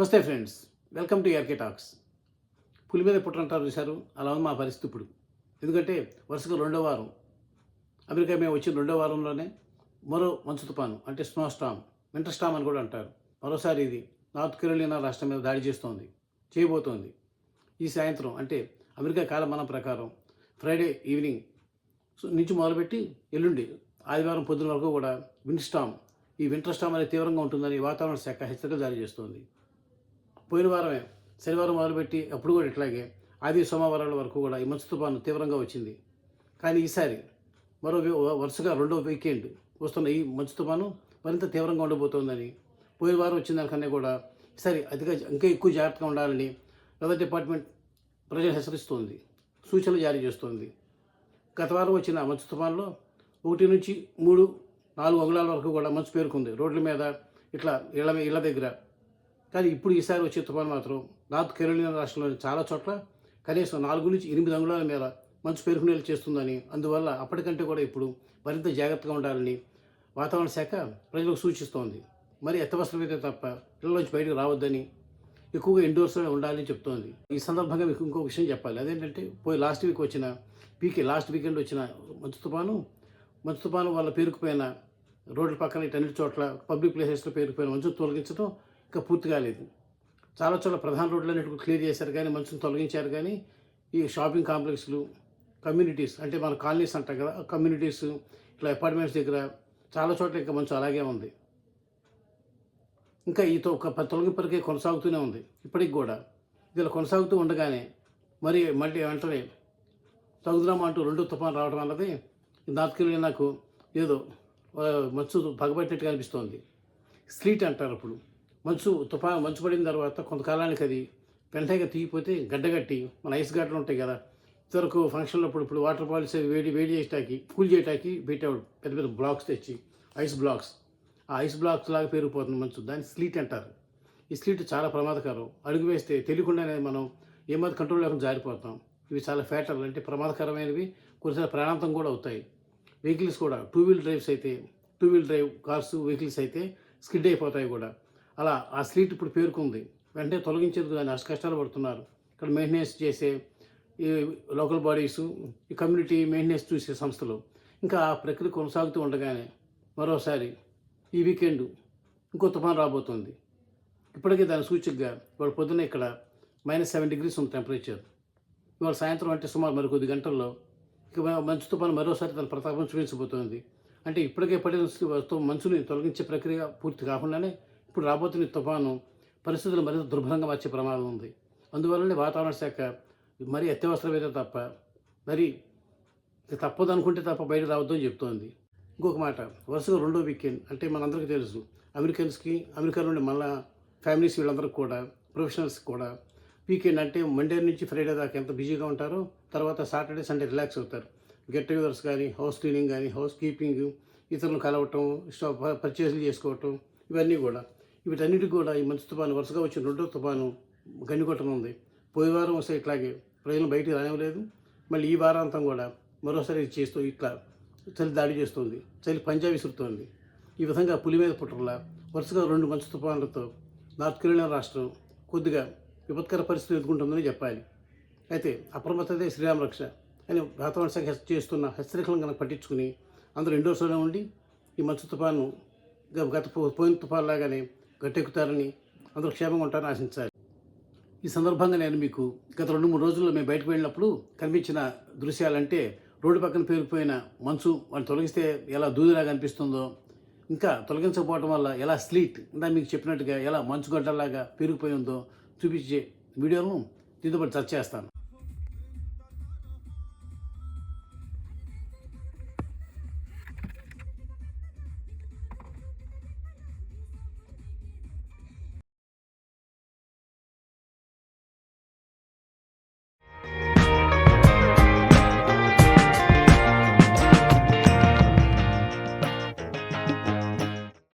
నమస్తే friends. Welcome to RK talks. పులి మీద పుట్టంటారు చూశారు. అలా ఉంది మా పరిస్థితి ఇప్పుడు. ఎందుకంటే వరుసగా రెండో వారం. అమెరికా మేము వచ్చిన రెండో వారంలోనే మరో మంచు తుపాను అంటే స్నో స్టామ్ వింటర్ స్టామ్ అని కూడా అంటారు. మరోసారి ఇది నార్త్ కెరోలినా రాష్ట్రం మీద దాడి చేస్తోంది చేయబోతోంది. ఈ సాయంత్రం అంటే అమెరికా కాలమానం ప్రకారం ఫ్రైడే ఈవినింగ్ నుంచి మొదలుపెట్టి ఎల్లుండి ఆదివారం పొద్దున వరకు కూడా విండ్ స్టామ్ ఈ వింటర్ స్టామ్ అనేది తీవ్రంగా ఉంటుందని వాతావరణ శాఖ హెచ్చరిక జారీ చేస్తోంది. పోయిన వారమే శనివారం మొదలుపెట్టి అప్పుడు కూడా ఇట్లాగే ఆది సోమవారాల వరకు కూడా ఈ మంచు తుఫాను తీవ్రంగా వచ్చింది. కానీ ఈసారి మరో వరుసగా రెండో వీకెండ్ వస్తున్న ఈ మంచు తుఫాను మరింత తీవ్రంగా ఉండబోతోందని పోయిన వారం వచ్చిన దానికన్నా కూడా ఈసారి అతిగా ఇంకా ఎక్కువ జాగ్రత్తగా ఉండాలని వెదర్ డిపార్ట్మెంట్ ప్రజలు హెచ్చరిస్తోంది. సూచనలు జారీ చేస్తోంది. గత వారం వచ్చిన మంచు తుఫాన్లో ఒకటి నుంచి మూడు నాలుగు అంగుళాల వరకు కూడా మంచు పేరుకుంది. రోడ్ల మీద ఇట్లా ఇళ్ళ ఇళ్ళ దగ్గర కానీ ఇప్పుడు ఈసారి వచ్చే తుఫాను మాత్రం నార్త్ కెరోలినా రాష్ట్రంలోని చాలా చోట్ల కనీసం నాలుగు నుంచి ఎనిమిది అంగుళాల మేర మంచు పేరుకునేలా చేస్తుందని. అందువల్ల అప్పటికంటే కూడా ఇప్పుడు మరింత జాగ్రత్తగా ఉండాలని వాతావరణ శాఖ ప్రజలకు సూచిస్తోంది. మరి ఎత్తవసరమైతే తప్ప ఇళ్ళలోంచి బయటకు రావద్దని ఎక్కువగా ఇండోర్స్లో ఉండాలని చెప్తోంది. ఈ సందర్భంగా మీకు ఇంకో విషయం చెప్పాలి. అదేంటంటే పోయి లాస్ట్ వీక్ వచ్చిన పీకే లాస్ట్ వీకెండ్ వచ్చిన మంచు తుఫాను మంచు తుఫాను వల్ల పేరుకుపోయిన రోడ్ల పక్కన ఇటన్నిటి చోట్ల పబ్లిక్ ప్లేసెస్లో పేరుకుపోయిన మంచు తొలగించడం ఇంకా పూర్తి కాలేదు. చాలా చోట్ల ప్రధాన రోడ్లన్నిటి క్లియర్ చేశారు కానీ మనుషులు తొలగించారు కానీ ఈ షాపింగ్ కాంప్లెక్స్లు కమ్యూనిటీస్ అంటే మన కాలనీస్ అంటాం కదా కమ్యూనిటీస్ ఇట్లా అపార్ట్మెంట్స్ దగ్గర చాలా చోట్ల ఇంకా మంచు అలాగే ఉంది. ఇంకా ఈ తొలగింపరికే ఒక కొనసాగుతూనే ఉంది. ఇప్పటికి కూడా ఇలా కొనసాగుతూ ఉండగానే మరి మళ్ళీ వెంటనే తగుదరామా అంటూ రెండు తుఫాను రావడం అన్నది నార్త్ నాకు ఏదో మంచు పగబట్టినట్టుగా అనిపిస్తోంది. స్లీట్ అంటారు అప్పుడు. మంచు తుఫా మంచు పడిన తర్వాత కొంతకాలానికి అది వెంటనే తీగిపోతే గడ్డగట్టి మన ఐస్ గడ్డలు ఉంటాయి కదా ఇదివరకు ఫంక్షన్లో అప్పుడు ఇప్పుడు వాటర్ బాల్స్ వేడి వేడి చేయటానికి కూల్ చేయటానికి పెట్టేవాడు పెద్ద పెద్ద బ్లాక్స్ తెచ్చి ఐస్ బ్లాక్స్. ఆ ఐస్ బ్లాక్స్ లాగా పెరిగిపోతుంది మంచు. దాన్ని స్లీట్ అంటారు. ఈ స్లీట్ చాలా ప్రమాదకరం. అడుగు వేస్తే తెలియకుండానే మనం ఏమాది కంట్రోల్ లేకుండా జారిపోతాం. ఇవి చాలా ఫ్యాటల్. అంటే ప్రమాదకరమైనవి కొన్నిసార్లు ప్రాణాంతం కూడా అవుతాయి. వెహికల్స్ కూడా టూ వీల్ డ్రైవ్స్ అయితే two wheel drive cars vehicles అయితే స్కిడ్ అయిపోతాయి కూడా. అలా ఆ స్ట్రీట్ ఇప్పుడు పేరుకుంది. వెంటనే తొలగించేందుకు దాన్ని అష్ట కష్టాలు పడుతున్నారు. ఇక్కడ మెయింటెనెన్స్ చేసే ఈ లోకల్ బాడీస్ ఈ కమ్యూనిటీ మెయింటెనెన్స్ చూసే సంస్థలు. ఇంకా ఆ ప్రక్రియ కొనసాగుతూ ఉండగానే మరోసారి ఈ వీకెండ్ ఇంకో తుఫాన్ రాబోతుంది. ఇప్పటికే దాని సూచికగా ఇవాళ పొద్దున్న ఇక్కడ మైనస్ సెవెన్ డిగ్రీస్ ఉంది టెంపరేచర్ ఇవాళ సాయంత్రం అంటే సుమారు మరికొద్ది గంటల్లో ఇక మంచు తుఫాను మరోసారి తన ప్రతాపం చూపించబోతోంది. అంటే ఇప్పటికే పడిన మంచుని తొలగించే ప్రక్రియ పూర్తి కాకుండానే ఇప్పుడు రాబోతున్న ఈ తుఫాను పరిస్థితులు మరింత దుర్భరంగా మార్చే ప్రమాదం ఉంది. అందువల్లనే వాతావరణ శాఖ మరీ అత్యవసరమైతే తప్ప మరి తప్పదు అనుకుంటే తప్ప బయట రావద్దు అని చెప్తోంది. ఇంకొక మాట వరుసగా రెండో వీకెండ్ అంటే మనందరికీ తెలుసు అమెరికన్స్కి అమెరికా నుండి మళ్ళా ఫ్యామిలీస్ వీళ్ళందరికీ కూడా ప్రొఫెషనల్స్ కూడా వీకెండ్ అంటే మండే నుంచి ఫ్రైడే దాకా ఎంత బిజీగా ఉంటారో తర్వాత సాటర్డే సండే రిలాక్స్ అవుతారు. గెట్ టుగెదర్స్ కానీ హౌస్ క్లీనింగ్ కానీ హౌస్ కీపింగ్ ఇతరులను కలవటం పర్చేజ్లు చేసుకోవటం ఇవన్నీ కూడా. వీటన్నిటి కూడా ఈ మంచు తుఫాను వరుసగా వచ్చిన రెండో తుఫాను ఉంది. పోయి వారం వస్తే ఇట్లాగే ప్రజలు బయటికి రానివ్వలేదు. మళ్ళీ ఈ వారాంతం కూడా మరోసారి చేస్తూ ఇట్లా చలి దాడి చేస్తుంది. చలి పంజా విసురుతోంది. ఈ విధంగా పులి మీద పుట్టర్లా వరుసగా రెండు మంచు తుఫానులతో నార్త్ కెరోలినా రాష్ట్రం కొద్దిగా విపత్కర పరిస్థితులు ఎదుర్కొంటుందని చెప్పాలి. అయితే అప్రమత్తతే శ్రీరామ రక్ష అని వాతావరణ శాఖ చేస్తున్న హెచ్చరికలను కనుక పట్టించుకుని అందరూ ఇండోర్స్లోనే ఉండి ఈ మంచు తుఫాను గత పోయిన తుఫాన్ లాగానే గట్టెక్కుతారని అందరూ క్షేమంగా ఉంటారని ఆశించాలి. ఈ సందర్భంగా నేను మీకు గత రెండు మూడు రోజుల్లో మేము బయటకు వెళ్ళినప్పుడు కనిపించిన దృశ్యాలంటే రోడ్డు పక్కన పేరుకుపోయిన మంచు వాళ్ళు తొలగిస్తే ఎలా దూదిలాగా అనిపిస్తుందో ఇంకా తొలగించకపోవడం వల్ల ఎలా స్లీట్ ఇందా మీకు చెప్పినట్టుగా ఎలా మంచు గడ్డలాగా పేరుకుపోయి ఉందో చూపించే వీడియోను దీంతో పాటు చర్చ చేస్తాను.